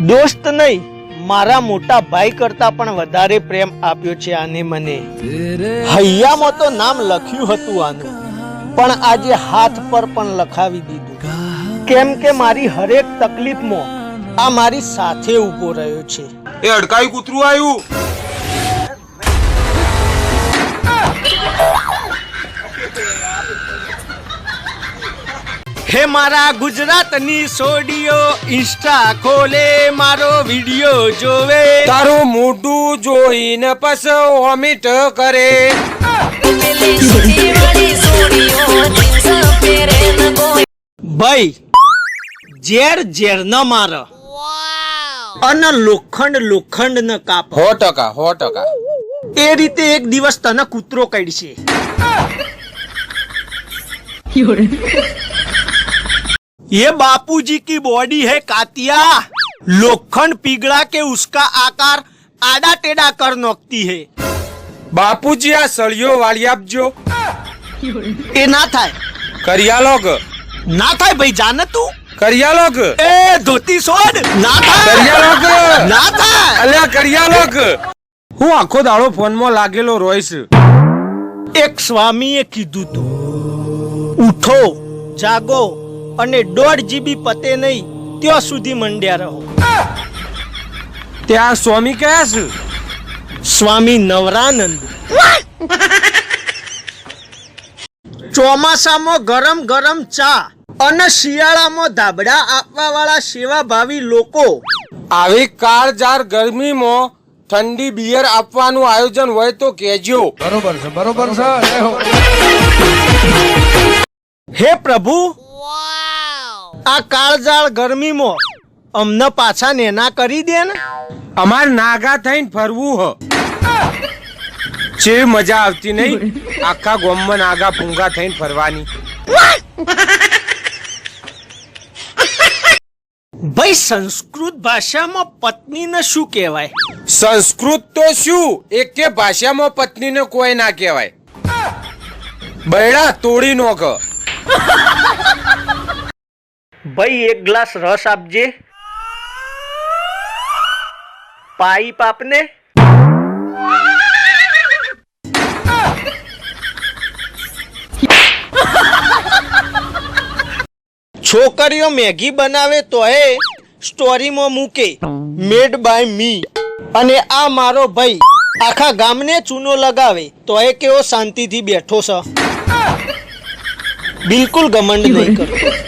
દોસ્ત નહીં, મારા મોટા ભાઈ કરતા પણ વધારે પ્રેમ આપ્યો છે આને મને. હૈયામાં તો નામ લખ્યું હતું આનું, પણ આજે હાથ પર પણ લખાવી દીધું. કેમ કે મારી હરેક તકલીફમાં આ મારી સાથે ઊભો રહ્યો છે. એ અડકાયું કૂતરું આવ્યું હે મારા ગુજરાતની સોડીઓ ઇન્સ્ટા ખોલે મારો વિડિયો જોવે. તારું મોઢું જોઈને પસ વોમિટ કરે. ભાઈ ઝેર ઝેર ન માર. અને લોખંડ લોખંડ ન કાપ. સો ટકા સો ટકા. એ રીતે એક દિવસ તને કૂતરો કડશે ये बापूजी की बॉडी है कातिया लोखंड पिघला के उसका आकार आड़ा टेढ़ा कर नोकती है બાપુજી આ સળિયો વાળી આપજો એ ના થાય કરિયાલોગ ના થાય ભાઈ જાને તું કરિયાલોગ એ ધોતી છોડ ના થાય કરિયાલોગ ના થાય અલ્યા કરિયાલોગ હું આખો દાડો ફોનમાં લાગેલો રોઈશ એક સ્વામીએ કીધું તું ઉઠો જાગો અને દોઢ જીબી પતે નહીં ત્યાં સુધી મંડ્યા રહો. ત્યાં સ્વામી કયા છે સ્વામી નવરાનંદ. ચોમાસામાં ગરમ ગરમ ચા અને શિયાળામાં ધાબડા આપવા વાળા સેવાભાવી લોકો આવી કાળજાર ગરમીમાં ઠંડી બિયર આપવાનું આયોજન હોય તો કેજો બરોબર છે બરોબર છે હે. પ્રભુ આ કાળજાળ ગરમીમાં અમને પાછા નેના કરી દે ને. અમાર નાગા થઈને ફરવું હ. જેવી મજા આવતી નહીં. આખા ગોમમાં નાગા પૂંગા થઈને ફરવાની. ભાઈ સંસ્કૃત ભાષામાં પત્નીને શું કહેવાય? સંસ્કૃત તો શું? એક કે ભાષામાં પત્નીને કોઈ ના કહેવાય. બૈડા તોડી નોખ. ભાઈ, એક ગ્લાસ રસ આપજે. પાઇપ આપને છોકરીઓ મેગી બનાવે તો એ સ્ટોરીમાં મૂકે મેડ બાય મી અને આ મારો ભાઈ આખા ગામને ચૂનો લગાવે તો એ કેવો શાંતિથી બેઠો છે. બિલકુલ ઘમંડ નહીં કરતો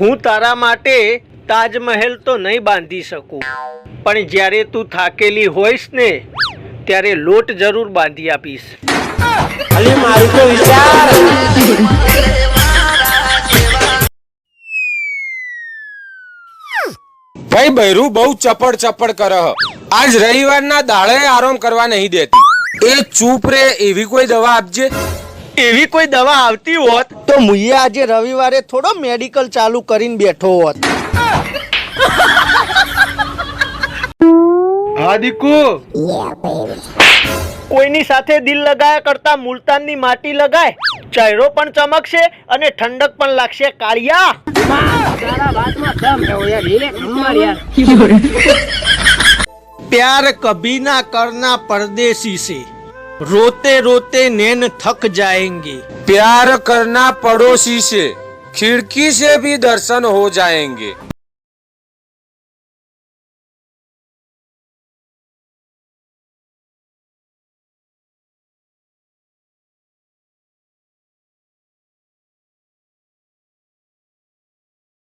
હું તારા માટે તાજમહેલ તો નહીં બાંધી શકું. પણ જ્યારે તું થાકેલી હોઈશ ને ત્યારે લોટ જરૂર બાંધી આપીશ. અલી મારું તો વિચાર. ભાઈ બૈરું બહુ ચપડ ચપડ કર. આજ રવિવારના દાડે આરામ કરવા નહીં દેતી. એ ચૂપ રે એવી કોઈ દવા આપજે. એવી કોઈ દવા આવતી હોત? તો મુઈએ આજે રવિવારે થોડો મેડિકલ ચાલુ કરીને બેઠો હોત. હા દીકુ? કોઈની સાથે દિલ લગાયા કરતા મુલતાનની માટી લગાય? ચહેરો પણ ચમકશે અને ઠંડક પણ લાગશે કાળિયા. પ્યાર કભી ના કરના પરદેશી છે. रोते रोते नैन थक जाएंगे प्यार करना पड़ोसी से खिड़की से भी दर्शन हो जाएंगे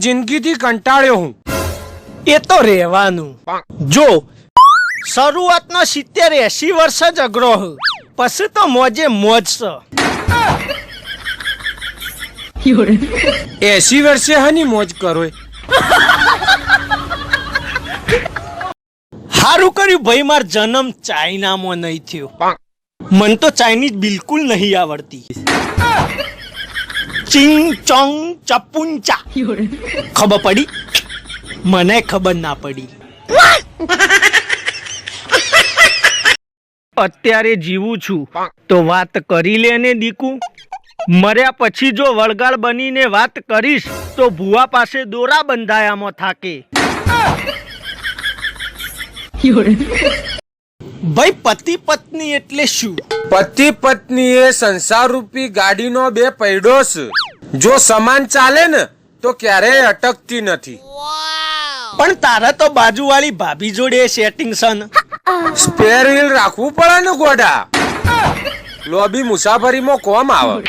જિંદગીથી કંટાળ્યો હું એ તો રહેવાનું જો શરૂઆતનો સિત્તેર એસી વર્ષ જ અઘરો હ. પછી તો મોજે મોજ છે એસી વર્ષે હની મોજ કરો? સારું કર્યું ભાઈ માર જન્મ ચાઇનામાં નહીં થયો. મન તો ચાઇનીઝ બિલકુલ નહીં આવડતી. ચિંગ ચોંગ ચપુંચા. ખબર પડી? મને ખબર ના પડી. અત્યારે જીવું છું. તો વાત કરી લે ને દીકુ. મર્યા પછી જો વળગાળ બનીને વાત કરીશ તો ભુવા પાસે દોરા બંધાયામાં થાકે. ભાઈ પતિ પત્ની એટલે શું? પતિ પત્ની એ સંસાર રૂપી ગાડીનો બે પૈડો છે જો સમાન ચાલે ને તો ક્યારેય અટકતી નથી. પણ તારા તો બાજુવાળી ભાભી જોડે સેટિંગ સન સ્પેર વ્હીલ રાખવું પડે ને ગોડા લોબી મુસાફરીમાં કોમ આવે.